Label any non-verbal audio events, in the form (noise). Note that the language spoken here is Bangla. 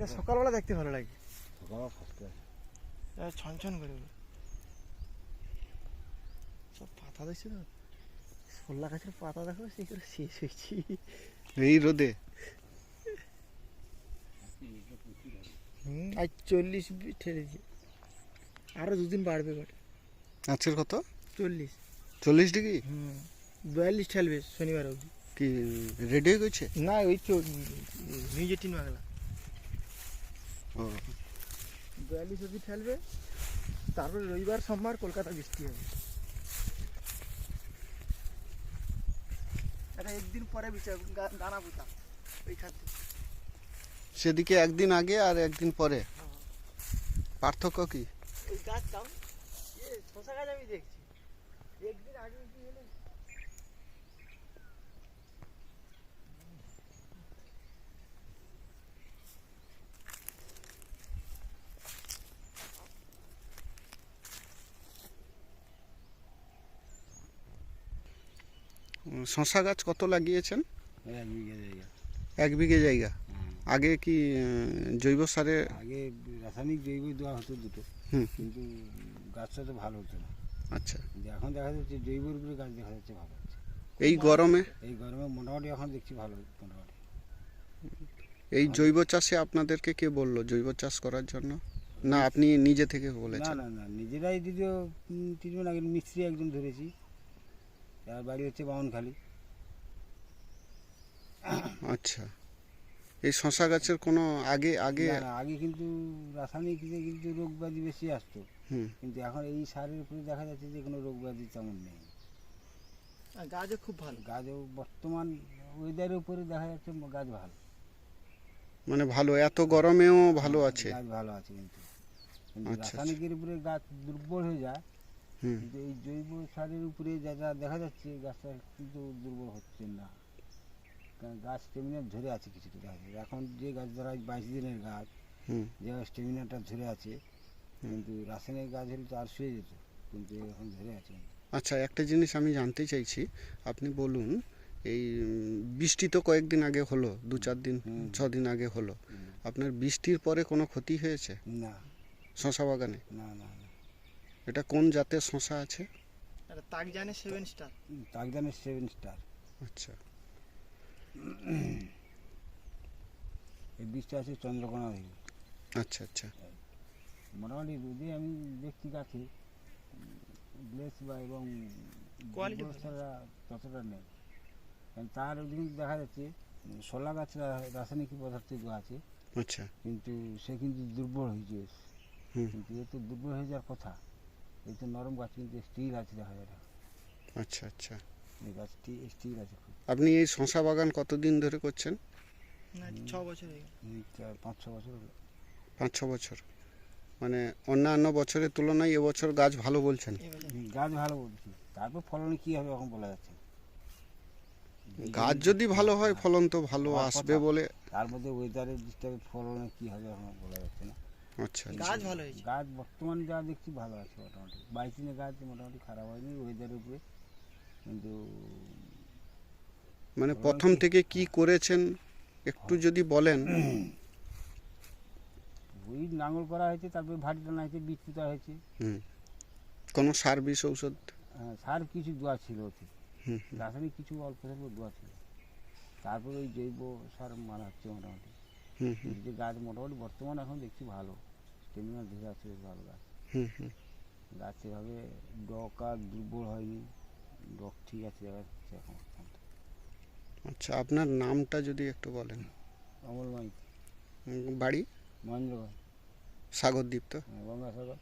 এটা সকালবেলা দেখতে ভালো লাগে। এটা ছনছন করে সব পাতা দেখছি তো ছোলা গাছের পাতা দেখো সেই করে শেষ হয়েছি। এই রোদে? হুম আজ চল্লিশ বি- ঠেলেছি আরও দুদিন বাড়বে গোটা আজকের কত? চল্লিশ। চল্লিশ ডিগ্রি? হুম বিয়াল্লিশ ঠেলবে শনিবার অবধি। কি রেডি হয়ে গেছে? না ওই তো নিজে টিন বাংলা। বিয়াল্লিশ অবধি ঠেলবে তারপরে রবিবার সোমবার কলকাতা বৃষ্টি হবে। এটা একদিন পরে বিচার দানা পুতা ওই খাদ্য সেদিকে একদিন আগে আর একদিন পরে? পার্থক্য কি? ওই গাছ এ শশা গাছ আমি দেখছি। একদিন আগে কি হলো? শশা গাছ কত লাগিয়েছেন? এক বিঘে জায়গা। এক বিঘে জায়গা। আগে কি জৈব সারে? আগে রাসায়নিক জৈব দেওয়া হতো দুটো। কিন্তু গাছটা তো ভালো হতো না। আচ্ছা। এখন দেখা যাচ্ছে জৈবর উপরে গাছ দেখা যাচ্ছে ভালো এই গরমে? এই গরমে মোটামুটি এখন দেখছি ভালো মোটামুটি। এই জৈব চাষে আপনাদেরকে কে বলল জৈব চাষ করার জন্য? না আপনি নিজে থেকে না বলেছেন। না না নিজেরাই যদিও ট্রিটমেন্ট আগে মিস্ত্রি একজন ধরেছি। তার বাড়ি হচ্ছে বামনখালি আচ্ছা। এই শশা গাছের কোনো আগে আগে না, না, আগে কিন্তু রাসায়নিক দিয়ে কিন্তু রোগ ব্যাধি বেশি আসতো। হুম। কিন্তু এখন এই সারের উপরে দেখা যাচ্ছে যে কোনো রোগ ব্যাধি তেমন নেই। আর গাছও খুব ভালো। গাছও বর্তমান ওয়েদারের উপরে দেখা যাচ্ছে গাছ ভালো। মানে ভালো এত গরমেও ভালো আছে। গাছ ভালো আছে কিন্তু। কিন্তু আচ্ছা, আচ্ছা। রাসায়নিকের উপরে গাছ দুর্বল হয়ে যায় কিন্তু এই জৈব সারের উপরে যা যা দেখা যাচ্ছে গাছটা কিন্তু দুর্বল হচ্ছে না। কারণ গাছ স্টেমিনার ধরে আছে কিছুটা দেখা যাচ্ছে। এখন যে গাছ ধরা বাইশ দিনের গাছ হুম। যে স্টেমিনারটা ধরে আছে কিন্তু রাসায়নিক গাছ হলে তো আর শুয়ে যেত কিন্তু এখন ধরে আছে। আচ্ছা একটা জিনিস আমি জানতে চাইছি। আপনি বলুন এই বৃষ্টি তো কয়েকদিন আগে হলো দু চার দিন। ছ দিন আগে হলো। আপনার বৃষ্টির পরে কোনো ক্ষতি হয়েছে? না। শশা বাগানে? না না। এটা কোন জাতের শশা আছে? একটা তাক জানে সেভেন স্টার তাকদানের সেভেন স্টার আচ্ছা। এই বীজটা আছে চন্দ্রকোনা থেকে আচ্ছা আচ্ছা। মোটামুটি রোদে আমি দেখছি গাছে ব্লেস বা এবং ততটা নেই। কারণ তার ওদিকে দেখা যাচ্ছে শোলা গাছ রাসায়নিক পদার্থ আছে। আচ্ছা। কিন্তু সে কিন্তু দুর্বল হয়েছে হুম। কিন্তু এ তো দুর্বল হয়ে যাওয়ার কথা। এই তো নরম গাছ কিন্তু স্টিল আছে দেখা যায় আচ্ছা আচ্ছা। এই গাছটি স্টিল আছে খুব। আপনি এই শশা বাগান কতদিন ধরে করছেন? ছ বছর পাঁচ ছ বছর পাঁচ ছ বছর। মানে অন্যান্য বছরের তুলনায় এবছর গাছ ভালো বলছেন? গাছ ভালো বলছি। তারপর ফলনে কী হবে এখন বলা যাচ্ছে। গাছ যদি ভালো হয় ফলন তো ভালো আসবে বলে তার মধ্যে ওয়েদারের ডিস্টার্বে ফলনে কী হবে এখন বলা যাচ্ছে না। আচ্ছা আচ্ছা। গাছ ভালো হয়েছে। গাছ বর্তমানে যা দেখছি ভালো আছে মোটামুটি। বাইশ গাছ মোটামুটি খারাপ হয়নি ওয়েদারের উপরে। কিন্তু মানে প্রথম থেকে কি করেছেন একটু যদি বলেন। (clears throat) ওই লাঙল করা হয়েছে তারপরে ভাটি টানা হয়েছে বীজ পোতা হয়েছে। হুম। কোনো সার বিষ ঔষধ? হ্যাঁ, সার কিছু দেওয়া ছিল ওতে। রাসায়নিক কিছু অল্প স্বল্প দেওয়া ছিল। তারপরে ওই জৈব সার মারা হচ্ছে মোটামুটি। যে গাছ মোটামুটি বর্তমান এখন দেখছি ভালো। স্টেমিনার ধরে আছে বেশ ভালো গাছ। হুম হুম। গাছ সেভাবে ডক আর দুর্বল হয়নি। ডক ঠিক আছে এখন আচ্ছা আপনার নামটা যদি একটু বলেন। অমল মাইক বাড়ি? মহেন্দ্রগঞ্জ। সাগরদ্বীপ তো? হ্যাঁ, গঙ্গাসাগর।